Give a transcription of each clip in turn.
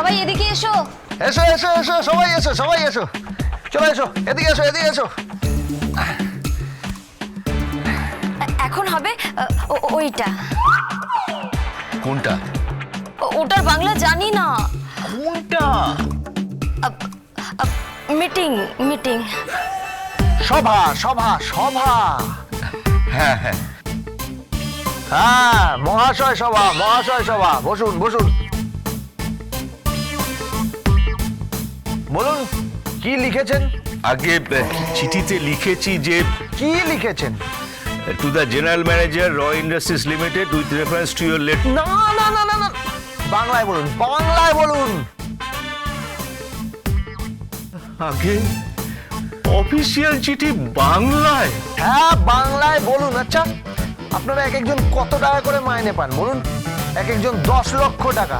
সবাই এদিকে এসো। এসো এসো এসো সবাই এসো সবাই এসো। চলো এসো এদিকে এসো এদিকে এসো। এখন হবে ওইটা। কোনটা? ওটার বাংলা জানি না। কোনটা? Meeting meeting. সভা সভা সভা। হ্যাঁ হ্যাঁ। হ্যাঁ মহাশয় সভা মহাশয় সভা। বসুন বসুন। বলুন কি লিখেছেন? আগে চিঠিতে লিখেছি যে কি লিখেছেন? To the general manager R industries limited with reference to your let না না না না না। বাংলায় বলুন বাংলায় বলুন। আগে অফিসিয়াল চিঠি বাংলায়। হ্যাঁ বাংলায় বলুন। আচ্ছা আপনারা এক একজন কত টাকা করে মাইনে পান? বলুন এক একজন দশ লক্ষ টাকা।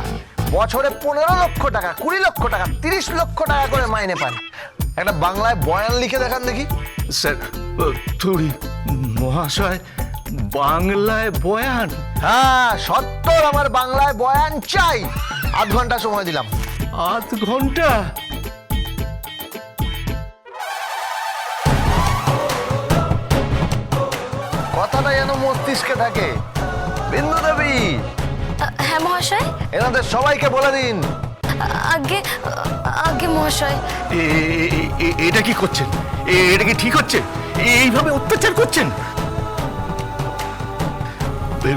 বছরে পনেরো লক্ষ টাকা কুড়ি লক্ষ টাকা তিরিশ লক্ষ টাকা করে মাইনে পান একটা বাংলায় বয়ান লিখে দেখান দেখি। স্যার থুড়ি মহাশয় বাংলায় বয়ান? হ্যাঁ সত্তর আমার বাংলায় বয়ান চাই। আধ ঘণ্টা সময় দিলাম। আধ ঘণ্টা? কথাটা যেন মস্তিষ্কে থাকে। বিন্দু দেবী! হ্যাঁ মহাশয়? এনাদের সবাইকে বলে দিন। আগে আগে মহাশয়। এটা কি করছেন? এ- এটা কি ঠিক হচ্ছে? এইভাবে অত্যাচার করছেন?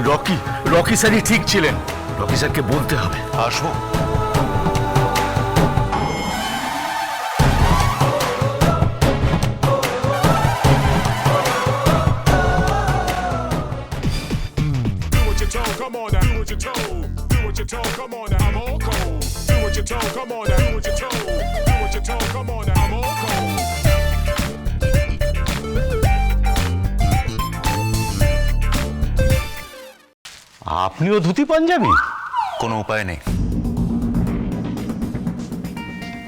রকি রকি স্যারই ঠিক ছিলেন। রকি স্যারকে বলতে হবে। আসব। Told, come on now. Do what you're told. Do what you're told, come on now. I'm all cold. আপনিও ধুতি পাঞ্জাবি কোনো উপায় নেই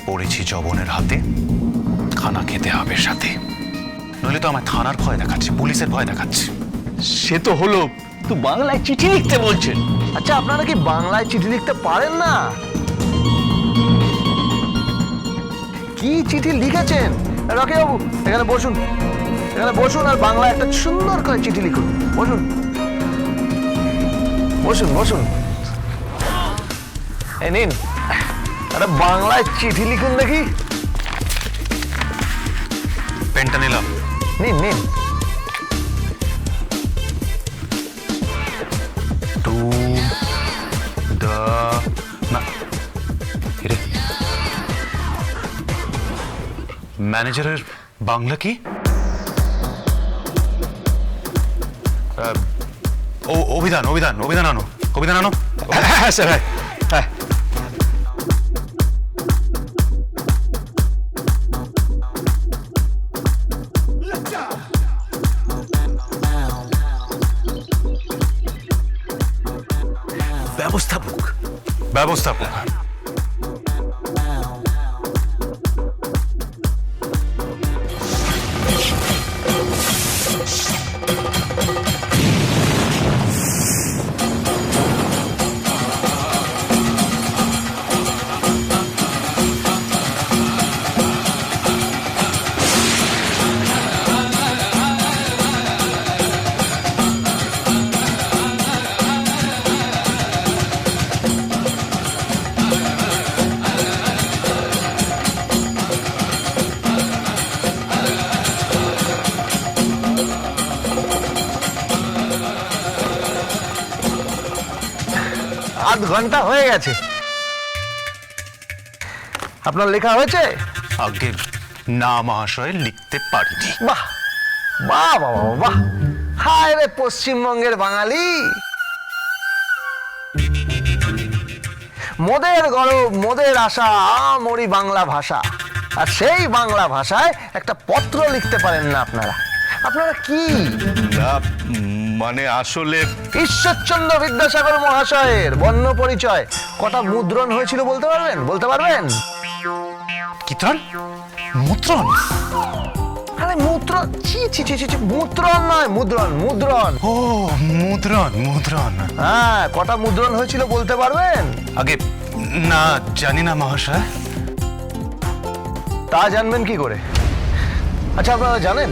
পড়েছি জবনের হাতে খানা খেতে হবে সাথে নইলে তো আমার থানার ভয় দেখাচ্ছে পুলিশের ভয় দেখাচ্ছে সে তো হলো তো বাংলায় চিঠি লিখতে বলছেন আচ্ছা আপনারা কি বাংলায় চিঠি লিখতে পারেন না কি চিঠি লিখেছেন? রকি বাবু এখানে বসুন। এখানে বসুন আর বাংলায় একটা সুন্দর করে চিঠি লিখুন। বসুন। বসুন বসুন। এ নিন একটা বাংলায় চিঠি লিখুন দেখি। পেনটা নিলাম। নিন নিন। ম্যানেজারের বাংলা কি? ও অভিধান অভিধান অভিধান আনো অভিধান আনো। হ্যাঁ স্যার হ্যাঁ হ্যাঁ। ব্যবস্থাপক। ব্যবস্থাপক। আধ ঘণ্টা হয়ে গেছে। আপনার লেখা হয়েছে? আগে না মহাশয় লিখতে পারিনি। বাহ বাহ বাহ বাহ, হায় রে পশ্চিমবঙ্গের বাঙালি। মোদের গরব মোদের আশা আমরি বাংলা ভাষা। আর সেই বাংলা ভাষায় একটা পত্র লিখতে পারেন না আপনারা। আপনারা কি? মানে আসলে ঈশ্বরচন্দ্র বিদ্যাসাগর মহাশয়ের বর্ণ পরিচয়। কটা মুদ্রণ হয়েছিল বলতে পারবেন? বলতে পারবেন? কিত্রণ মুদ্রণ? আরে মুদ্রণ ছি ছি ছি ছি ছি, মুদ্রণ নয় মুদ্রণ মুদ্রণ। ও মুদ্রণ মুদ্রণ। হ্যাঁ কটা মুদ্রণ হয়েছিল বলতে পারবেন? আগে না জানি না মহাশয়। তা জানবেন কি করে? আচ্ছা আপনারা জানেন?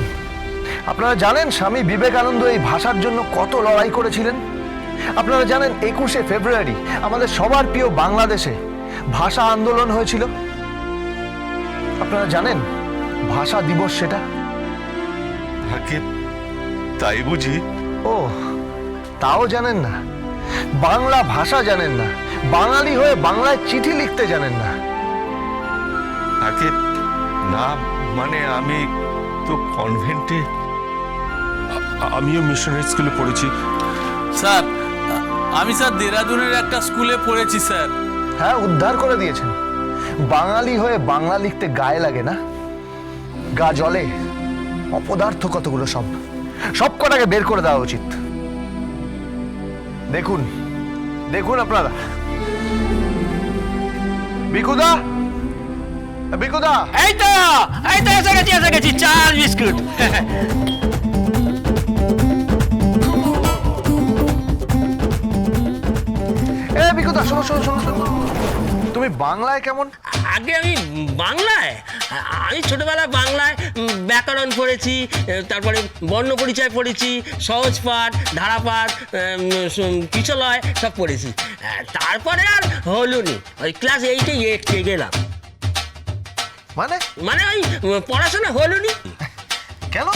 আপনারা জানেন স্বামী বিবেকানন্দ এই ভাষার জন্য কত লড়াই করেছিলেন? আপনারা জানেন একুশে ফেব্রুয়ারি আমাদের সবার প্রিয় বাংলাদেশে ভাষা আন্দোলন হয়েছিল। আপনারা জানেন ভাষা দিবস সেটা? তাই বুঝি। ও তাও জানেন না। বাংলা ভাষা জানেন না। বাঙালি হয়ে বাংলায় চিঠি লিখতে জানেন না। না মানে আমি তো কনভেন্টে আমিও মিশনারি স্কুলে পড়েছি। স্যার আমি স্যার দেরাদুনের একটা স্কুলে পড়েছি স্যার। হ্যাঁ উদ্ধার করে দিয়েছেন। বাঙালি হয়ে বাংলা লিখতে গায়ে লাগে না? গা জলে। অপদার্থ কতগুলো সব। সব কটাকে বের করে দেওয়া উচিত। দেখুন দেখুন আপনারা। বিকুদা? বিকুদা? এই তো এই তো এসে গেছি এসে গেছি চার বিস্কুট। শোনো শোনো শোনো তুমি বাংলায় কেমন? আগে আমি বাংলায়? আমি ছোটবেলায় বাংলায় ব্যাকরণ পড়েছি তারপরে বর্ণ পরিচয় পড়েছি সহজ পাঠ ধারাপাঠ কিশলয় সব পড়েছি। তারপরে আর হলো হলুনি। ওই ক্লাস এইটে এইটকে গেলাম। মানে? মানে ওই পড়াশোনা হলুনি। কেন?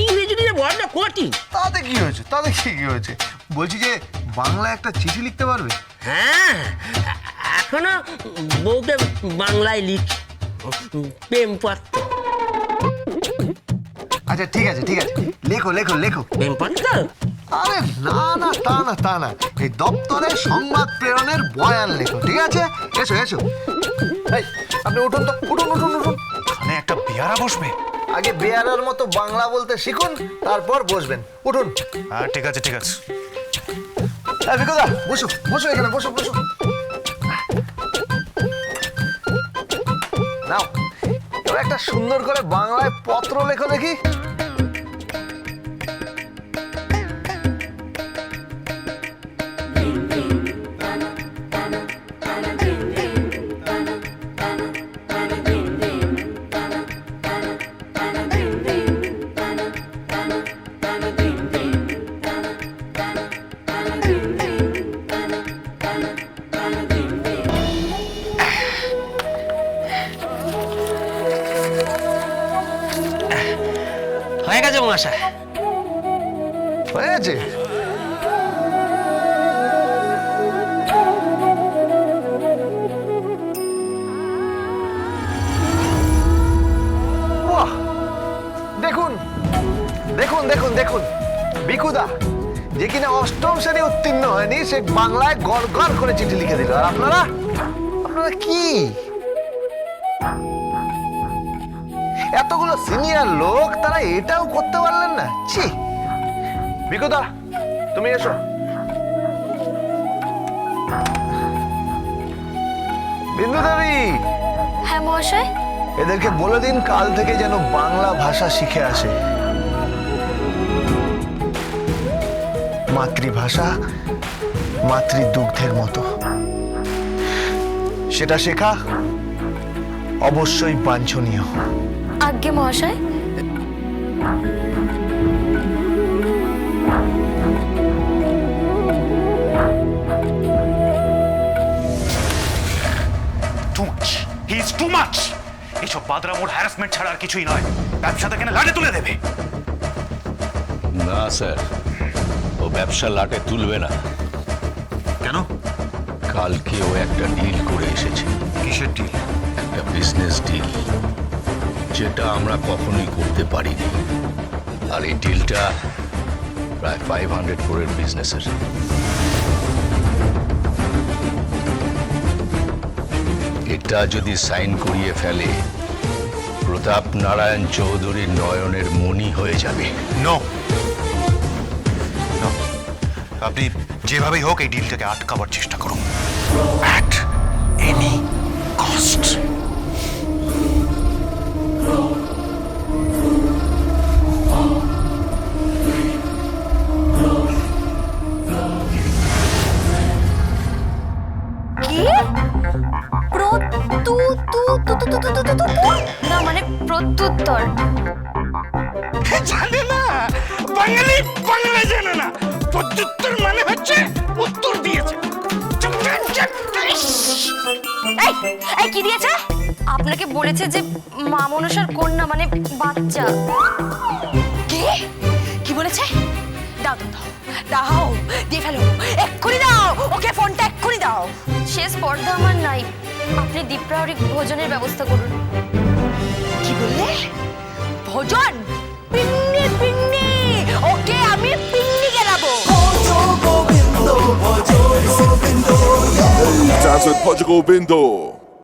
ইংরেজি নিয়ে বড্ড কঠিন। তাতে কি হয়েছে? তাতে কি কি হয়েছে? বলছি যে বাংলা একটা চিঠি লিখতে পারবে? হ্যাঁ এখনও বউকে বাংলায় লিখি। প্রেম পত্র। আচ্ছা ঠিক আছে ঠিক আছে। লেখো লেখো লেখো। প্রেম পত্র? আরে না না তা না তা না। এই দপ্তরে সংবাদ প্রেরণের বয়ান লেখো ঠিক আছে? এসো এসো। এই আপনি উঠুন তো উঠুন উঠুন উঠুন। এখানে একটা পেয়ারা বসবে। আগে বেয়ারার মতো বাংলা বলতে শিখুন তারপর বসবেন। উঠুন। হ্যাঁ ঠিক আছে ঠিক আছে। বিকদা বসো বসো এখানে বসো বসো। নাও একটা সুন্দর করে বাংলায় পত্র লেখো দেখি। মশাই হয়েছে! দেখুন দেখুন দেখুন দেখুন। বিকুদা, যে কিনা অষ্টম শ্রেণি উত্তীর্ণ হয়নি, সে বাংলায় গড় গড় করে চিঠি লিখে দিল। আর আপনারা? আপনারা কি? এতগুলো সিনিয়র লোক তারা এটাও করতে পারলেন না? ছি। বিকুদা তুমি এসো। বিন্দু দেবী! হ্যাঁ মহাশয়? এদেরকে বলে দিন কাল থেকে যেন বাংলা ভাষা শিখে আসে। মাতৃভাষা মাতৃদুগ্ধের মতো। সেটা শেখা অবশ্যই বাঞ্ছনীয়। আজ্ঞে মহাশয়। Too much he is too much এইসব বাদরামোর হ্যারাসমেন্ট ছাড়া আর কিছুই নয়। ব্যবসাটা কেন লাটে তুলে দেবে। না স্যার। ও ব্যবসা লাটে তুলবে না। কেন? কালকে ও একটা ডিল করে এসেছে। কিসের ডিল একটা বিজনেস ডিল যেটা আমরা কখনোই করতে পারিনি। আর এই ডিলটা প্রায় ফাইভ হান্ড্রেড ক্রোড়ের বিজনেসের এটা যদি সাইন করিয়ে ফেলে, প্রতাপ নারায়ণ চৌধুরীর নয়নের মণি হয়ে যাবে। আপনি যেভাবেই হোক এই ডিলটাকে আটকাবার চেষ্টা করুন। অ্যাট এনি জানে না বাঙালি বাংলা জানে না প্রত্যুত্তর মানে হচ্ছে উত্তর দিয়েছে। চুপ, চুপ, চুপ, চুপ। এই এই কি দিয়েছে? আপনাকে বলেছে যে মা মনসার কন্যা মানে বাচ্চা। কি? কি বলেছে? দাও দাও দাও দাও দিয়ে ফেলো। এক্ষুনি দাও ওকে ফোনটা এক্ষুনি দাও। সে স্পর্ধা আমার নাই। আপনি দীপ্রাহরিক ভোজনের ব্যবস্থা করুন। কি বললে? ভোজন? পিন্নি পিন্নি ওকে আমি.